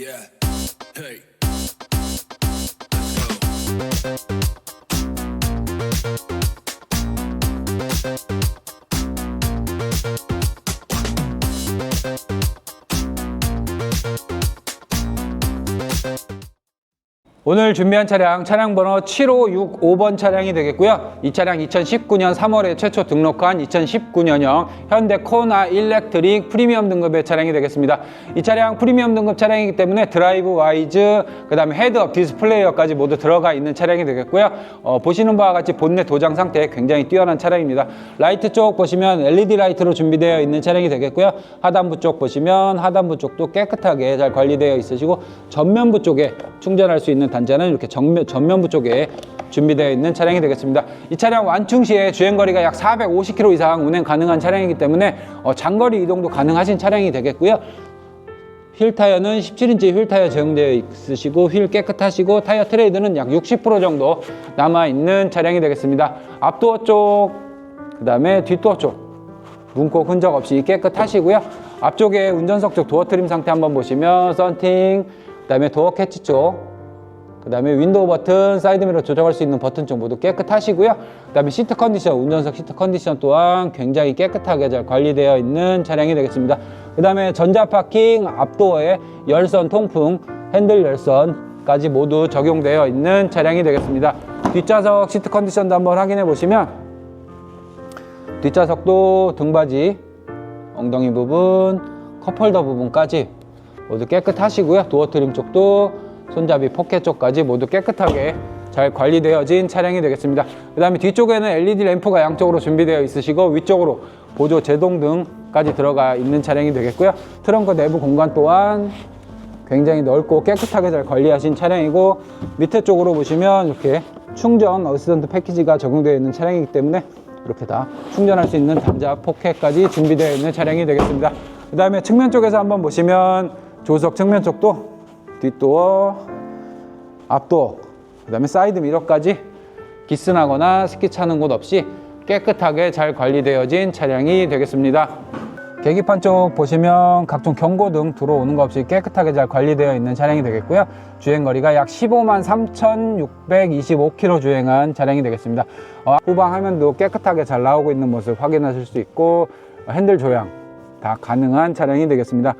Yeah. Hey. Let's go. 오늘 준비한 차량 차량 번호 7565번 차량이 되겠고요. 이 차량 2019년 3월에 최초 등록한 2019년형 현대 코나 일렉트릭 프리미엄 등급의 차량이 되겠습니다. 이 차량 프리미엄 등급 차량이기 때문에 드라이브 와이즈, 그 다음에 헤드업 디스플레이어까지 모두 들어가 있는 차량이 되겠고요. 어, 보시는 바와 같이 본넷 도장 상태 굉장히 뛰어난 차량입니다. 라이트 쪽 보시면 LED 라이트로 준비되어 있는 차량이 되겠고요. 하단부 쪽 보시면 하단부 쪽도 깨끗하게 잘 관리되어 있으시고 전면부 쪽에 충전할 수 있는 단자는 이렇게 정면, 전면부 쪽에 준비되어 있는 차량이 되겠습니다. 이 차량 완충 시에 주행거리가 약 450km 이상 운행 가능한 차량이기 때문에 어, 장거리 이동도 가능하신 차량이 되겠고요. 휠 타이어는 17인치 휠 타이어 제공되어 있으시고 휠 깨끗하시고 타이어 트레이드는 약 60% 정도 남아 있는 차량이 되겠습니다. 앞도어 쪽, 그 다음에 뒷도어 쪽 문콕 흔적 없이 깨끗하시고요. 앞쪽에 운전석 쪽 도어 트림 상태 한번 보시면 썬팅, 그 다음에 도어 캐치 쪽, 그 다음에 윈도우 버튼, 사이드미러 조정할 수 있는 버튼 쪽 모두 깨끗하시고요. 그 다음에 시트 컨디션, 운전석 시트 컨디션 또한 굉장히 깨끗하게 잘 관리되어 있는 차량이 되겠습니다. 그 다음에 전자 파킹, 앞도어에 열선 통풍, 핸들 열선까지 모두 적용되어 있는 차량이 되겠습니다. 뒷좌석 시트 컨디션도 한번 확인해 보시면 뒷좌석도 등받이, 엉덩이 부분, 컵홀더 부분까지 모두 깨끗하시고요. 도어 트림 쪽도 손잡이 포켓 쪽까지 모두 깨끗하게 잘 관리되어진 차량이 되겠습니다. 그 다음에 뒤쪽에는 LED 램프가 양쪽으로 준비되어 있으시고 위쪽으로 보조 제동등까지 들어가 있는 차량이 되겠고요. 트렁크 내부 공간 또한 굉장히 넓고 깨끗하게 잘 관리하신 차량이고 밑에 쪽으로 보시면 이렇게 충전 어시스턴트 패키지가 적용되어 있는 차량이기 때문에 이렇게 다 충전할 수 있는 단자 포켓까지 준비되어 있는 차량이 되겠습니다. 그 다음에 측면 쪽에서 한번 보시면 조수석 측면 쪽도 뒷도어, 앞도어, 그 다음에 사이드 미러까지 기스나거나 스키 차는 곳 없이 깨끗하게 잘 관리되어진 차량이 되겠습니다. 계기판 쪽 보시면 각종 경고등 들어오는 것 없이 깨끗하게 잘 관리되어 있는 차량이 되겠고요. 주행거리가 약 15만 3,625km 주행한 차량이 되겠습니다. 어, 후방 화면도 깨끗하게 잘 나오고 있는 모습 확인하실 수 있고 어, 핸들 조향 다 가능한 차량이 되겠습니다.